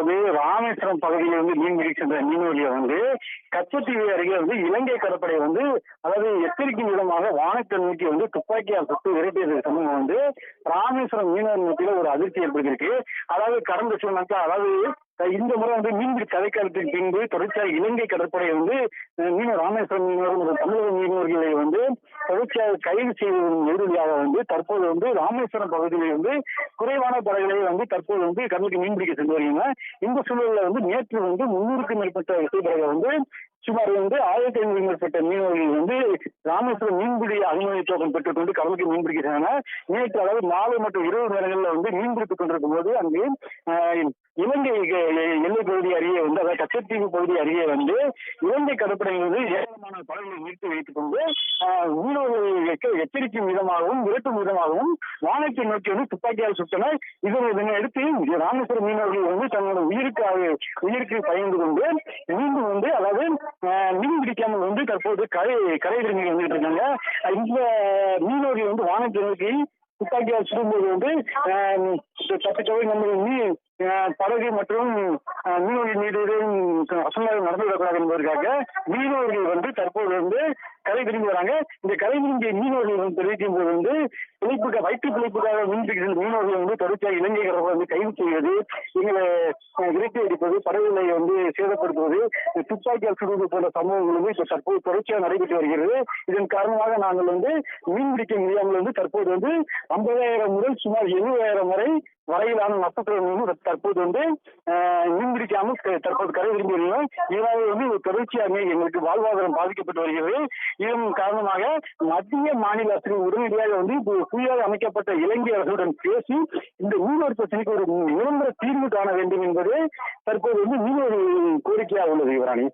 அதாவது ராமேஸ்வரம் பகுதியில் வந்து மீன்பிடி சென்ற மீனவர்களை வந்து கச்சத்தீவு அருகே வந்து இலங்கை கடற்படை வந்து அதாவது எச்சரிக்கை விதமாக வானத்தை நோக்கி வந்து துப்பாக்கியால் சுட்டு விரட்டியது சம்பவம் வந்து ராமேஸ்வரம் மீனவர் மத்தியில ஒரு அதிர்ச்சி ஏற்படுத்தியிருக்கு. அதாவது கடந்த சில அதாவது இந்த முறை வந்து மீன்பிடி கதைக்காலத்தின் பின்பு தொடர்ச்சியாக இலங்கை கடற்படை வந்து மீன ராமேஸ்வரம் மீனவர் தமிழக தொடர்ச்சியாக கைது செய்வதன் எதிரொலியாக வந்து தற்போது வந்து ராமேஸ்வரம் பகுதியில் வந்து குறைவான படகுகளை வந்து தற்போது வந்து கடலுக்கு மீன்பிடிக்க சென்று வருகின்றன. இந்த சூழலில் வந்து நேற்று வந்து முன்னூறுக்கும் மேற்பட்ட விசைப்படகை வந்து சுமார் வந்து ஆயிரத்தி ஐநூறு மேற்பட்ட மீனவர்கள் வந்து ராமேஸ்வரம் மீன்பிடி அனுமதி டோக்கன் பெற்றுக்கொண்டு கடலுக்கு மீன்பிடிக்கிறாங்க நேற்று அதாவது மாலை மற்றும் இரவு நேரங்களில் வந்து மீன்பிடித்துக் கொண்டிருக்கும் போது அங்கே ஆஹ், இலங்கை எல்லை பகுதி அருகே வந்து அதாவது கச்சத்தீவு பகுதி அருகே வந்து இலங்கை கடற்படை வந்து ஏராளமான படகுகளை நிறுத்தி வைத்துக் கொண்டு மீனவர்களுக்கு எச்சரிக்கும் விதமாகவும் விரட்டும் விதமாகவும் வானத்தை நோக்கி வந்து துப்பாக்கியால் சுட்டனர். இதனை இதனை அடுத்து ராமேஸ்வரம் மீனவர்கள் வந்து தங்களோட உயிருக்காக உயிருக்கு பயந்து கொண்டு மீண்டும் வந்து அதாவது ஆஹ், மீன் பிடிக்காமல் வந்து தற்போது கரை கரை வந்துட்டு இருக்காங்க. இந்த மீனவர்கள் வந்து வானத்தை நோக்கி துப்பாக்கியால் சுடும்போது வந்து ஆஹ், தப்பித்தவை நம்ம படகு மற்றும் மீனவர்கள் மீது அசம்பாவிதம் நடந்துவிடக்கூடாது என்பதற்காக மீனவர்கள் வந்து தற்போது வந்து கரை திரும்பி வராங்க. இந்த கரை திரும்பிய மீனவர்கள் தெரிவிக்கும் போது வந்து பிழைப்புக்காக வயிற்று பிழைப்புக்காக மீன்பிடிக்கிற மீனவர்கள் வந்து தொடர்ச்சியாக இலங்கை கடற்படை வந்து கைது செய்வது எங்களை அஹ், விரட்டி அடிப்பது படகுகளை வந்து சேதப்படுத்துவது துப்பாக்கியால் சுடுவது போன்ற சம்பவங்கள் வந்து தற்போது தொடர்ச்சியாக நடைபெற்று வருகிறது. இதன் காரணமாக நாங்கள் வந்து மீன் பிடிக்க முடியாமல் வந்து தற்போது வந்து ஐம்பதாயிரம் முதல் சுமார் எழுபதாயிரம் வரை வரையிலான நஷ்டத்துடன் வந்து தற்போது வந்து மீன் மீன்பிடிக்காமல் தற்போது கரை திரும்பி வருகிறோம் இதனால் வந்து ஒரு தொடர்ச்சியாக எங்களுக்கு வாழ்வாதாரம் பாதிக்கப்பட்டு வருகிறது. இதன் காரணமாக மத்திய மாநில அரசு உடனடியாக வந்து இப்போ புதிதாக அமைக்கப்பட்ட இலங்கை அரசுடன் பேசி இந்த மீனவர் பிரச்சனைக்கு ஒரு நிரந்தர தீர்வு காண வேண்டும் என்பது தற்போது வந்து மீனவர் கோரிக்கையாக உள்ளது யுவராணி